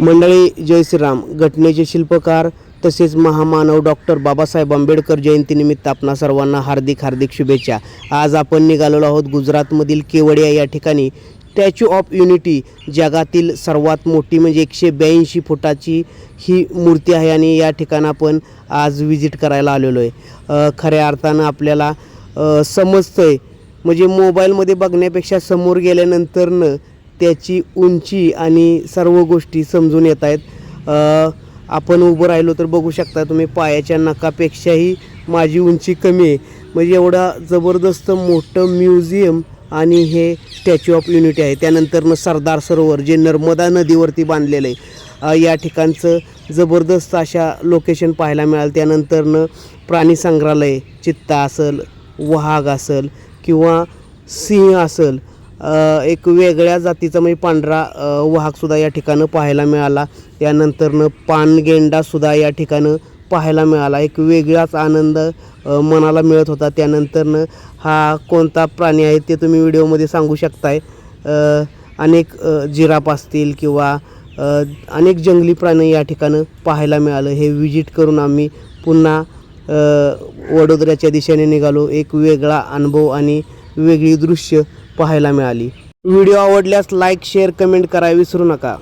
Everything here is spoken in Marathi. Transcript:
मंडळी जय श्रीराम. घटनेचे शिल्पकार तसेच महामानव डॉक्टर बाबासाहेब आंबेडकर जयंतीनिमित्त आपणा सर्वांना हार्दिक हार्दिक शुभेच्छा. आज आपण निघालेलो आहोत गुजरातमधील केवडिया या ठिकाणी. स्टॅच्यू ऑफ युनिटी जगातील सर्वात मोठी म्हणजे एकशे ब्याऐंशी फुटाची ही मूर्ती आहे आणि या ठिकाणं आपण आज विजिट करायला आलेलो आहे. खऱ्या अर्थानं आपल्याला समजतं आहे म्हणजे मोबाईलमध्ये बघण्यापेक्षा समोर गेल्यानंतरनं त्याची उंची आणि सर्व गोष्टी समजून येत आहेत. आपण उभं राहिलो तर बघू शकता तुम्ही पायाच्या नकापेक्षाही माझी उंची कमी आहे. म्हणजे एवढा जबरदस्त मोठं म्युझियम आणि हे स्टॅच्यू ऑफ युनिटी आहे. त्यानंतरनं सरदार सरोवर जे नर्मदा नदीवरती बांधलेलं आहे. या ठिकाणचं जबरदस्त अशा लोकेशन पाहायला मिळालं. त्यानंतरनं प्राणी संग्रहालय चित्ता असेल वाघ असेल किंवा सिंह असेल एक वेगळ्या जातीचा म्हणजे पांढरा वाहकसुद्धा या ठिकाणं पाहायला मिळाला. त्यानंतरनं पानगेंडासुद्धा या ठिकाणं पाहायला मिळाला. एक वेगळाच आनंद मनाला मिळत होता. त्यानंतरनं हा कोणता प्राणी आहे ते तुम्ही व्हिडिओमध्ये सांगू शकताय. अनेक जिराफ असतील किंवा अनेक जंगली प्राणी या ठिकाणं पाहायला मिळालं. हे विजिट करून आम्ही पुन्हा वडोदऱ्याच्या दिशेने निघालो. एक वेगळा अनुभव आणि वेगळी दृश्य पाहायला मिळाली. व्हिडिओ आवडल्यास लाईक शेअर कमेंट करा विसरू नका.